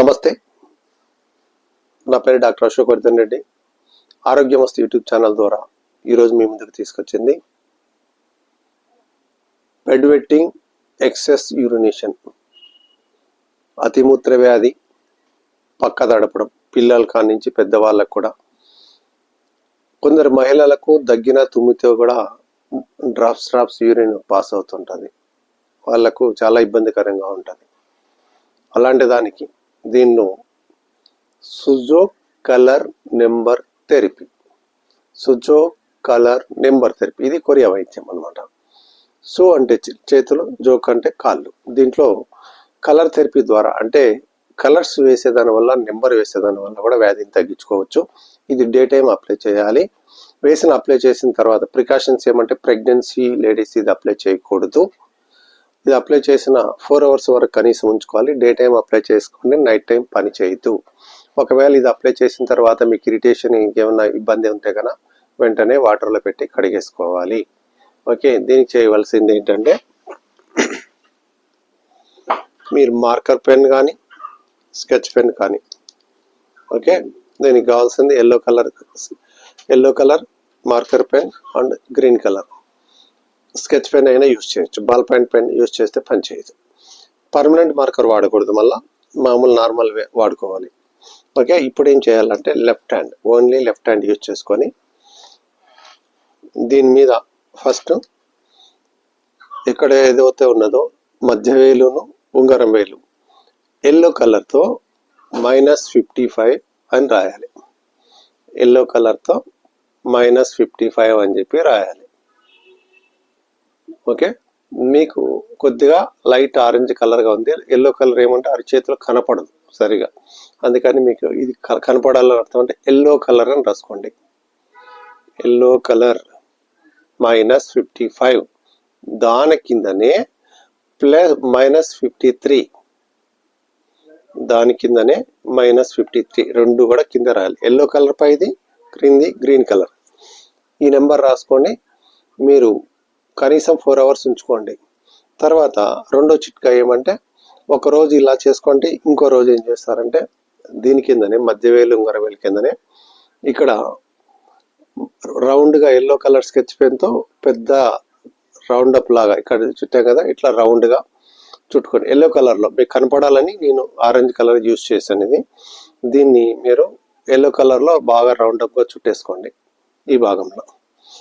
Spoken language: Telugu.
నమస్తే. నా పేరు doctor Ashok Vardhan Reddy. Arogyamastu YouTube channel ద్వారా ఈరోజు మీ ముందుకు తీసుకొచ్చింది బెడ్ వెట్టింగ్ ఎక్సెస్ యూరినేషన్. అతిమూత్ర వ్యాధి పక్క తడపడం పిల్లల కాడి నుంచి పెద్దవాళ్ళకు కూడా. కొందరు మహిళలకు దగ్గిన తుమ్మితో కూడా డ్రాప్స్ డ్రాప్స్ యూరిన్ పాస్ అవుతుంటుంది. వాళ్ళకు చాలా ఇబ్బందికరంగా ఉంటుంది. అలాంటి దానికి దీన్ని Su Jok colour number therapy. Su Jok colour number therapy. ఇది కొరియా వైద్యం అనమాట సో అంటే చేతులు జోక్ అంటే కాళ్ళు. దీంట్లో కలర్ థెరపీ ద్వారా అంటే కలర్స్ వేసేదాని వల్ల నెంబర్ వేసేదాని వల్ల కూడా వ్యాధిని తగ్గించుకోవచ్చు. ఇది డే టైం అప్లై చేయాలి. వేసిన అప్లై చేసిన తర్వాత ప్రికాషన్స్ ఏమంటే ప్రెగ్నెన్సీ లేడీస్ ఇది అప్లై చేయకూడదు. ఇది అప్లై చేసిన ఫోర్ అవర్స్ వరకు కనీసం ఉంచుకోవాలి. డే టైం అప్లై చేసుకోండి నైట్ టైం పని చేయొద్దు. ఒకవేళ ఇది అప్లై చేసిన తర్వాత మీకు ఇరిటేషన్ ఇంకేమైనా ఇబ్బంది ఉంటే కనుక వెంటనే వాటర్లో పెట్టి కడిగేసుకోవాలి. ఓకే దీనికి చేయవలసింది ఏంటంటే మీరు మార్కర్ పెన్ కానీ స్కెచ్ పెన్ కానీ ఓకే దీనికి కావాల్సింది yellow colour yellow colour marker pen and green colour sketch pen అయినా యూజ్ చేయొచ్చు. బాల్ పాయింట్ పెన్ యూజ్ చేస్తే పని చేయదు. పర్మనెంట్ మార్కర్ వాడకూడదు. మళ్ళీ మామూలు నార్మల్ వాడుకోవాలి. ఓకే? ఇప్పుడు ఏం చేయాలంటే left hand only left hand use చేసుకొని దీని మీద ఫస్ట్ ఎక్కడ ఏదైతే ఉన్నదో మధ్య వేలును ఉంగరం వేలు ఎల్లో కలర్తో మైనస్ ఫిఫ్టీ ఫైవ్ అని రాయాలి. ఎల్లో కలర్తో మైనస్ ఫిఫ్టీ ఫైవ్ అని చెప్పి రాయాలి. ఓకే? మీకు కొద్దిగా లైట్ ఆరెంజ్ కలర్గా ఉంది. ఎల్లో కలర్ ఏమంటే అరిచేతిలో కనపడదు సరిగా. అందుకని మీకు ఇది కనపడాలని అర్థం అంటే ఎల్లో కలర్ అని రాసుకోండి. Yellow colour minus fifty five. దాని కిందనే ప్లస్ మైనస్ ఫిఫ్టీ త్రీ. దాని కిందనే మైనస్ ఫిఫ్టీ త్రీ. రెండు కూడా కింద రాయాలి. ఎల్లో కలర్ పైది క్రింది గ్రీన్ కలర్. ఈ నెంబర్ రాసుకోండి. మీరు కనీసం ఫోర్ అవర్స్ ఉంచుకోండి. తర్వాత రెండో చిట్కా ఏమంటే ఒక రోజు ఇలా చేసుకోండి ఇంకో రోజు ఏం చేస్తారంటే దీని కిందనే మధ్యవేలు ఉంగరవేలు కిందనే ఇక్కడ రౌండ్గా ఎల్లో కలర్ స్కెచ్ పెన్తో పెద్ద రౌండ్ అప్ లాగా ఇక్కడ చుట్టాం కదా ఇట్లా రౌండ్గా చుట్టుకొని ఎల్లో కలర్లో మీకు కనపడాలని నేను ఆరెంజ్ కలర్ యూస్ చేశాను ఇది. దీన్ని మీరు ఎల్లో కలర్లో బాగా రౌండ్ అప్గా చుట్టేసుకోండి ఈ భాగంలో.